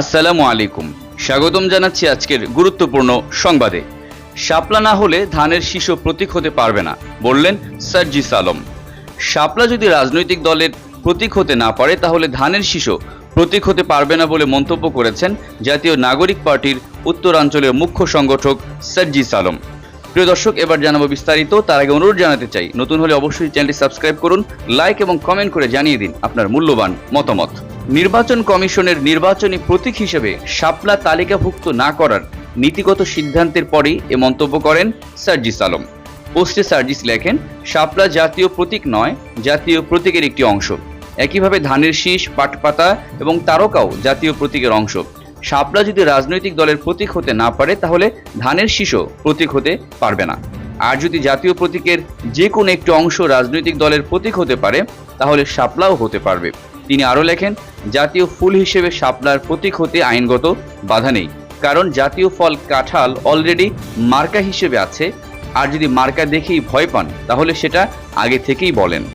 আসসালামু আলাইকুম। স্বাগতম জানাচ্ছি আজকের গুরুত্বপূর্ণ সংবাদে। শাপলা না হলে ধানের শিশু প্রতীক হতে পারবে না, বললেন সার্জিস আলম। শাপলা যদি রাজনৈতিক দলের প্রতীক হতে না পারে, তাহলে ধানের শিশু প্রতীক হতে পারবে না বলে মন্তব্য করেছেন জাতীয় নাগরিক পার্টির উত্তরাঞ্চলের মুখ্য সংগঠক সার্জিস আলম। প্রিয় দর্শক, এবার জানাব বিস্তারিত। তার আগে অনুরোধ জানাতে চাই, নতুন হলে অবশ্যই চ্যানেলটি সাবস্ক্রাইব করুন, লাইক এবং কমেন্ট করে জানিয়ে দিন আপনার মূল্যবান মতামত। নির্বাচন কমিশনের নির্বাচনী প্রতীক হিসেবে শাপলা তালিকাভুক্ত না করার নীতিগত সিদ্ধান্তের পরেই এ মন্তব্য করেন সার্জিস আলম। পোস্টে সার্জিস লেখেন শাপলা জাতীয় প্রতীক নয়, জাতীয় প্রতীকের একটি অংশ। একইভাবে ধানের শীষ, পাটপাতা এবং তারকাও জাতীয় প্রতীকের অংশ। শাপলা যদি রাজনৈতিক দলের প্রতীক হতে না পারে, তাহলে ধানের শীষও প্রতীক হতে পারবে না। আর যদি জাতীয় প্রতীকের যে কোনো একটি অংশ রাজনৈতিক দলের প্রতীক হতে পারে, তাহলে শাপলাও হতে পারবে। তিনি আরও লেখেন, জাতীয় ফুল হিসেবে শাপলার প্রতীক হতে আইনগত বাধা নেই। কারণ জাতীয় ফল কাঁঠাল অলরেডি মার্কা হিসেবে আছে। আর যদি মার্কা দেখেই ভয় পান, তাহলে সেটা আগে থেকেই বলেন।